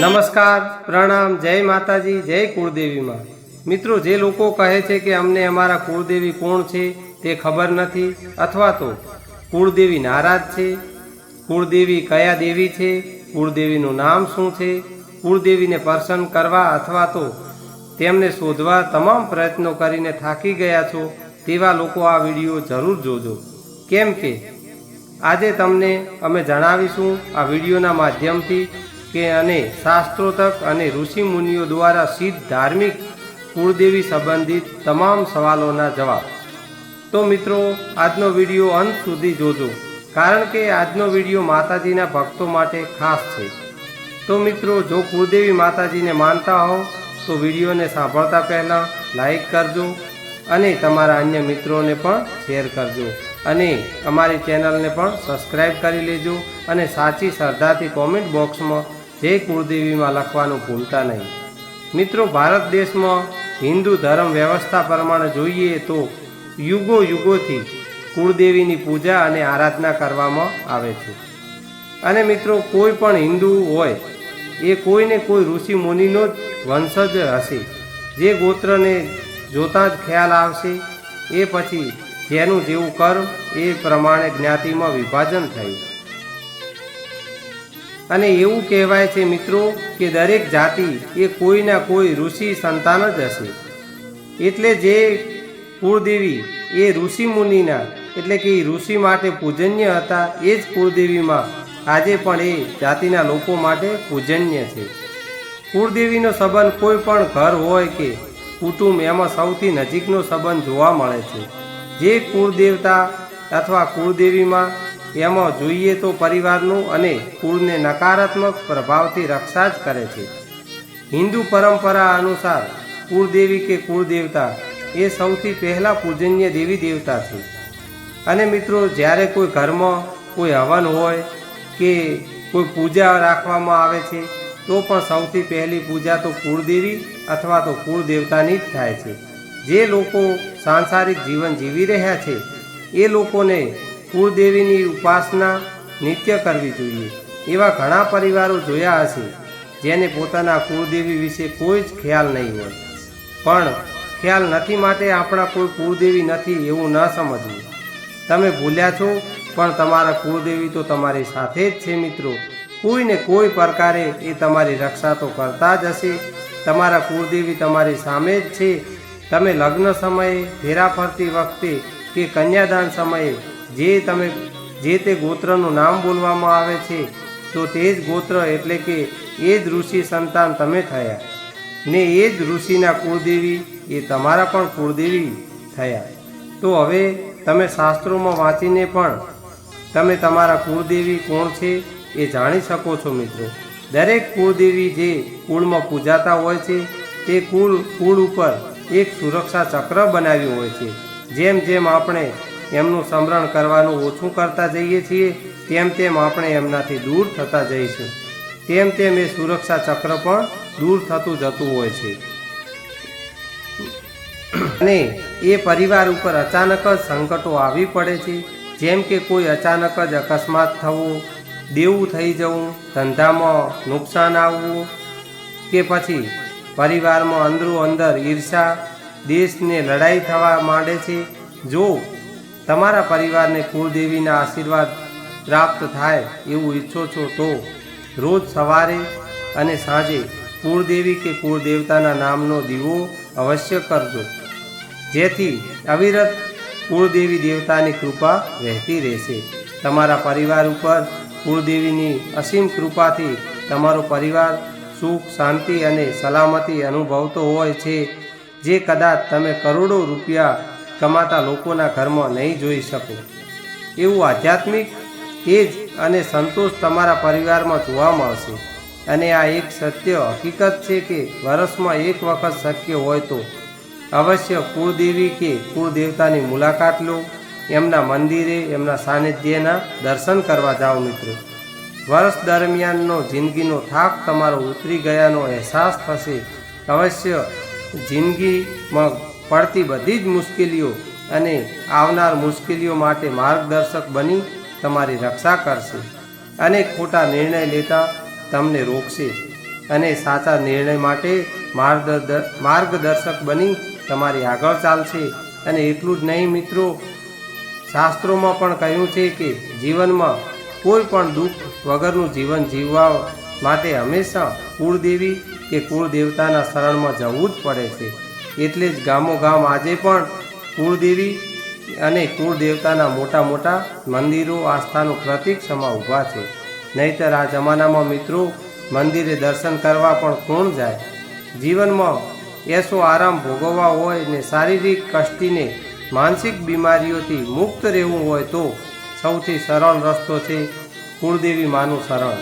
નમસ્કાર, પ્રણામ, જય માતાજી, જય કુળદેવીમાં. મિત્રો, જે લોકો કહે છે કે અમને અમારા કુળદેવી કોણ છે તે ખબર નથી, અથવા તો કુળદેવી નારાજ છે, કુળદેવી કયા દેવી છે, કુળદેવીનું નામ શું છે, કુળદેવીને પ્રસન્ન કરવા અથવા તો તેમને શોધવા તમામ પ્રયત્નો કરીને થાકી ગયા છો તેવા લોકો આ વીડિયો જરૂર જોજો. કેમ કે આજે તમને અમે જણાવીશું આ વિડીયોના માધ્યમથી કે અને શાસ્ત્રોતક અને ઋષિ મુનિઓ દ્વારા સિદ્ધ ધાર્મિક કુળદેવી સંબંધિત તમામ સવાલોના જવાબ. તો મિત્રો, આજનો વીડિયો અંત સુધી જોજો, કારણ કે આજનો વીડિયો માતાજીના ભક્તો માટે ખાસ છે. તો મિત્રો, જો કુળદેવી માતાજીને માનતા હો, તો વિડીયોને સાંભળતા પહેલાં લાઈક કરજો અને તમારા અન્ય મિત્રોને પણ શેર કરજો. અને અમારી ચેનલને પણ સબસ્ક્રાઈબ કરી લેજો અને સાચી શ્રદ્ધાથી કોમેન્ટ બોક્સમાં જય કુળદેવીમાં લખવાનું ભૂલતા નહીં. મિત્રો, ભારત દેશમાં હિન્દુ ધર્મ વ્યવસ્થા પ્રમાણે જોઈએ તો યુગો યુગોથી કુળદેવીની પૂજા અને આરાધના કરવામાં આવે છે. અને મિત્રો, કોઈ પણ હિન્દુ હોય, એ કોઈને કોઈ ઋષિ મુનિનો જ વંશજ હશે. જે ગોત્રને જોતાં જ ખ્યાલ આવશે, એ પછી જેનું જેવું કર્મ એ પ્રમાણે જ્ઞાતિમાં વિભાજન થયું. અને એવું કહેવાય છે મિત્રો કે દરેક જાતિ એ કોઈના કોઈ ઋષિ સંતાન જ હશે. એટલે જે કુળદેવી એ ઋષિ મુનિના, એટલે કે ઋષિ માટે પૂજન્ય હતા, એ જ કુળદેવીમાં આજે પણ એ જાતિના લોકો માટે પૂજન્ય છે. કુળદેવીનો સંબંધ કોઈ પણ ઘર હોય કે કુટુંબ, એમાં સૌથી નજીકનો સંબંધ જોવા મળે છે. જે કુળદેવતા અથવા કુળદેવીમાં એમાં જોઈએ તો પરિવારનું અને કુળને નકારાત્મક પ્રભાવથી રક્ષા જ કરે છે. હિન્દુ પરંપરા અનુસાર કુળદેવી કે કુળદેવતા એ સૌથી પહેલાં પૂજનીય દેવી દેવતા છે. અને મિત્રો, જ્યારે કોઈ ઘરમાં કોઈ હવન હોય કે કોઈ પૂજા રાખવામાં આવે છે, તો પણ સૌથી પહેલી પૂજા તો કુળદેવી અથવા તો કુળદેવતાની જ થાય છે. જે લોકો સાંસારિક જીવન જીવી રહ્યા છે, એ લોકોને કુળદેવીની ઉપાસના નિત્ય કરવી જોઈએ. એવા ઘણા પરિવારો જોયા હશે, જેને પોતાના કુળદેવી વિશે કોઈ જ ખ્યાલ નહીં હોય. પણ ખ્યાલ નથી માટે આપણા કોઈ કુળદેવી નથી એવું ન સમજવું. તમે ભૂલ્યા છો, પણ તમારા કુળદેવી તો તમારી સાથે જ છે મિત્રો. કોઈને કોઈ પ્રકારે એ તમારી રક્ષા તો કરતા જ હશે. તમારા કુળદેવી તમારી સામે જ છે. તમે લગ્ન સમયે, ફેરા ફરતી વખતે કે કન્યાદાન સમયે જે તમે, જે તે ગોત્રનું નામ બોલવામાં આવે છે, તો તે જ ગોત્ર એટલે કે એ જ ઋષિ સંતાન તમે થયા. ને એ જ ઋષિના કુળદેવી, એ તમારા પણ કુળદેવી થયા. તો હવે તમે શાસ્ત્રોમાં વાંચીને પણ તમે તમારા કુળદેવી કોણ છે એ જાણી શકો છો મિત્રો. દરેક કુળદેવી જે કુળમાં પૂજાતા હોય છે, તે કુળ કુળ ઉપર એક સુરક્ષા ચક્ર બનાવ્યું હોય છે. જેમ જેમ આપણે એમનું સ્મરણ કરવાનું ઓછું કરતા જઈએ છીએ, તેમ તેમ આપણે એમનાથી દૂર થતા જઈશું. તેમ તેમ એ સુરક્ષા ચક્ર પણ દૂર થતું જતું હોય છે. અને એ પરિવાર ઉપર અચાનક જ સંકટો આવી પડે છે. જેમ કે કોઈ અચાનક જ અકસ્માત થવો, દેવું થઈ જવું, ધંધામાં નુકસાન આવવું, કે પછી પરિવારમાં અંદરો અંદર ઈર્ષા, દેશને લડાઈ થવા માંડે છે. જો તમારા પરિવારને કુળદેવીના આશીર્વાદ પ્રાપ્ત થાય એવું ઈચ્છો છો તો રોજ સવારે અને સાંજે કુળદેવી કે કુળદેવતાના નામનો દીવો અવશ્ય કરજો. જેથી અવિરત કુળદેવી દેવતાની કૃપા વહેતી રહેશે. તમારા પરિવાર ઉપર કુળદેવીની અસીમ કૃપાથી તમારો પરિવાર સુખ, શાંતિ અને સલામતી અનુભવતો હોય છે. જે કદાચ તમે કરોડો રૂપિયા કમાતા લોકોના ઘરમાં નહીં જોઈ શકો. એવું આધ્યાત્મિક તેજ અને સંતોષ તમારા પરિવારમાં જોવા મળશે અને આ એક સત્ય હકીકત છે કે વર્ષમાં એક વખત શક્ય હોય તો અવશ્ય કુળદેવી કે કુળદેવતાની મુલાકાત લો, એમના મંદિરે, એમના સાનિધ્યના દર્શન કરવા જાઓ મિત્રો. વર્ષ દરમિયાનનો જિંદગીનો થાક તમારો ઉતરી ગયાનો અહેસાસ થશે. અવશ્ય જિંદગીમાં પડતી બધી જ મુશ્કેલીઓ અને આવનાર મુશ્કેલીઓ માટે માર્ગદર્શક બની તમારી રક્ષા કરશે. અને ખોટા નિર્ણય લેતા તમને રોકશે અને સાચા નિર્ણય માટે માર્ગદ- માર્ગદર્શક બની તમારી આગળ ચાલશે. અને એટલું જ નહીં મિત્રો, શાસ્ત્રોમાં પણ કહ્યું છે કે જીવનમાં કોઈ પણ દુઃખ વગરનું જીવન જીવવા માટે હંમેશા કુળદેવી કે કુળદેવતાના શરણમાં જવું જ પડે છે. એટલે જ ગામો ગામ આજે પણ કુળદેવી અને કુળદેવતાના મોટા મોટા મંદિરો આસ્થાનું પ્રતીક સમા ઊભા છે. નહીતર આ જમાનામાં મિત્રો મંદિરે દર્શન કરવા પણ કોણ જાય? જીવનમાં એસો આરામ ભોગવવા હોય ને શારીરિક કષ્ટીને માનસિક બીમારીઓથી મુક્ત રહેવું હોય તો સૌથી સરળ રસ્તો છે કુળદેવી માનું શરણ.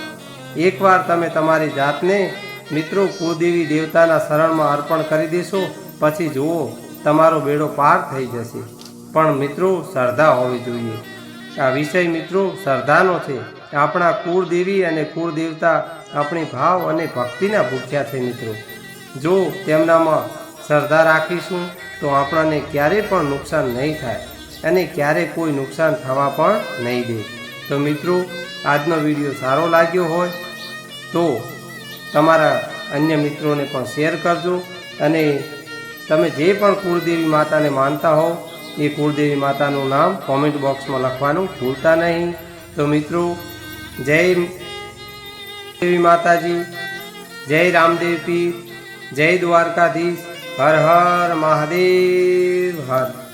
એકવાર તમે તમારી જાતને મિત્રો કુળદેવી દેવતાના શરણમાં અર્પણ કરી દેશો પછી જુઓ, તમારો બેડો પાર થઈ જશે. પણ મિત્રો, શ્રદ્ધા હોવી જોઈએ. આ વિષય મિત્રો, શ્રદ્ધાનો છે. આપણા કુળદેવી અને કુળદેવતા આપણી ભાવ અને ભક્તિના ભૂખ્યા છે મિત્રો. જો તેમનામાં શ્રદ્ધા રાખીશું, તો આપણને ક્યારેય પણ નુકસાન નહીં થાય અને ક્યારે કોઈ નુકસાન થવા પણ નહીં દે. તો મિત્રો, આજનો વીડિયો સારો લાગ્યો હોય, તો તમારા અન્ય મિત્રોને પણ શેર કરજો અને તમે જે પણ કુળદેવી માતાને માનતા હો એ કુળદેવી માતાનું નામ કોમેન્ટ બોક્સમાં લખવાનું ભૂલતા નહીં. તો મિત્રો, જય દેવી માતાજી, જય રામદેવ પીર, જય દ્વારકાધીશ, હર હર મહાદેવ, હર.